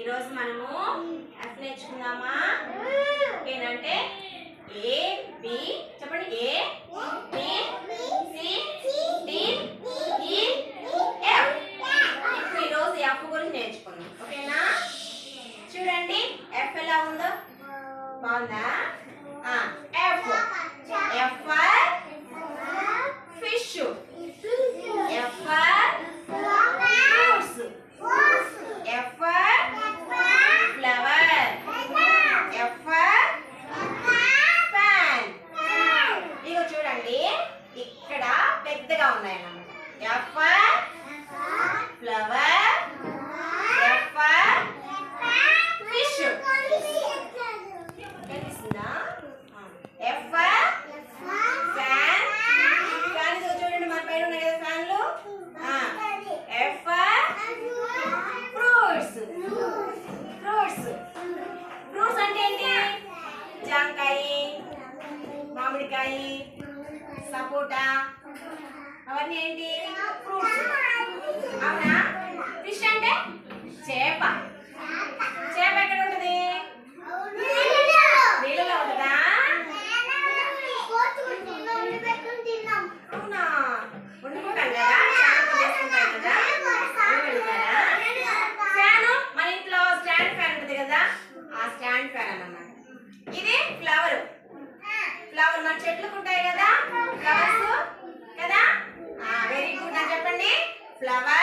ఈరోజు మనము ఎఫ్ నేర్చుకుందామా? ఏంటంటే ఏ బి చెప్పండి. A B C D E F ఈరోజు ఎఫ్ గురించి నేర్చుకుందాం. ఓకేనా? చూడండి. ఎఫ్ ఎలా ఉందో? బాగుందా? ఎఫ్ ఇగో ఇక్కడ పెద్దగా ఉన్నాయి అన్నమాట ఎఫ్ ఫ్లవర్ ఎఫ్ ఫిష్ కనిపిస్తుందా ఎఫ్ ఫ్యాన్ ఫ్యాన్ చూడండి మన పైన ఉన్నాయి కదా ఫ్యాన్లు? ఎఫ్ ఫ్రూట్స్ ఫ్రూట్స్ ఫ్రూట్స్ అంటే ఏంటి? జాంకాయ మామిడికాయ సపోటా? అవన్నీ ఏంటి? అవునా? ఫిష్ అంటే? చేప. చేప ఎక్కడ ఉంటుంది? నీళ్ళలో ఉంటుందా? అవునా? వండుకుంటాం మన ఇంట్లో స్టాండ్ ఫ్యాన్ ఉంటుంది కదా? ఆ స్టాండ్ ఫ్యాన్ అన్నమాట. ఇది ఫ్లవర్. ఫ్లవర్ మన చెట్లకు ఉంటాయి కదా? flavar